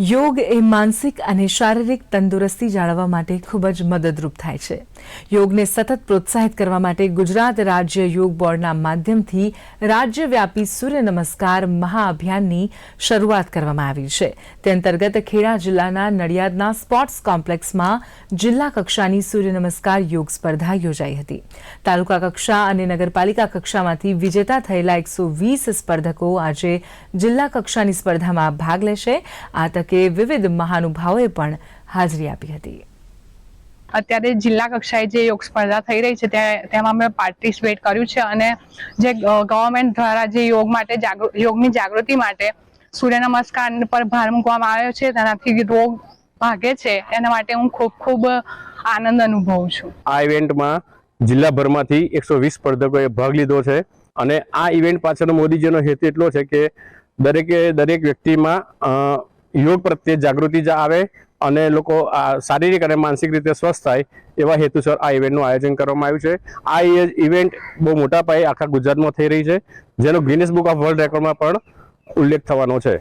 યોગ એ માનસિક અને શારીરિક તંદુરસ્તી જાળવવા માટે ખૂબ જ મદદરૂપ થાય છે. યોગને સતત પ્રોત્સાહિત કરવા માટે ગુજરાત રાજ્ય યોગ બોર્ડના માધ્યમથી રાજ્યવ્યાપી સૂર્ય નમસ્કાર મહાઅભિયાનની શરૂઆત કરવામાં આવી છે. તે અંતર્ગત ખેડા જિલ્લાના નડિયાદના સ્પોર્ટ્સ કોમ્પ્લેક્સમાં જિલ્લા કક્ષાની સૂર્ય નમસ્કાર યોગ સ્પર્ધા યોજાઈ હતી. તાલુકા કક્ષા અને નગરપાલિકા કક્ષામાંથી વિજેતા થયેલા એકસો વીસ સ્પર્ધકો આજે જિલ્લા કક્ષાની સ્પર્ધામાં ભાગ લેશે. આ તકે વિવિધ મહાનુભાવોએ પણ હાજરી આપી હતી. અત્યારે જિલ્લા કક્ષાએ જે યોગ સ્પર્ધા થઈ રહી છે તેમાં મેં પાર્ટિસિપેટ કર્યું છે અને જે ગવર્મેન્ટ દ્વારા જે યોગ માટે યોગની જાગૃતિ માટે સૂર્ય નમસ્કાર પર ભાર મૂકવામાં આવ્યો છે, તેનાથી રોગ ભાગે છે, એના માટે હું ખૂબ ખૂબ આનંદ અનુભવું છું. આ ઇવેન્ટમાં જિલ્લાભરમાંથી એકસો વીસ સ્પર્ધકોએ ભાગ લીધો છે અને આ ઇવેન્ટ પાછળનો મોદીજીનો હેતુ એટલો છે કે દરેકે દરેક વ્યક્તિમાં યોગ પ્રત્યે જાગૃતિ જ આવે અને લોકો શારીરિક અને માનસિક રીતે સ્વસ્થ થાય એવા હેતુસર આ ઇવેન્ટનું આયોજન કરવામાં આવ્યું છે. આ ઇવેન્ટ બહુ મોટા પાયે આખા ગુજરાતમાં થઈ રહી છે, જેનો ગિનિસ બુક ઓફ વર્લ્ડ રેકોર્ડમાં પણ ઉલ્લેખ થવાનો છે.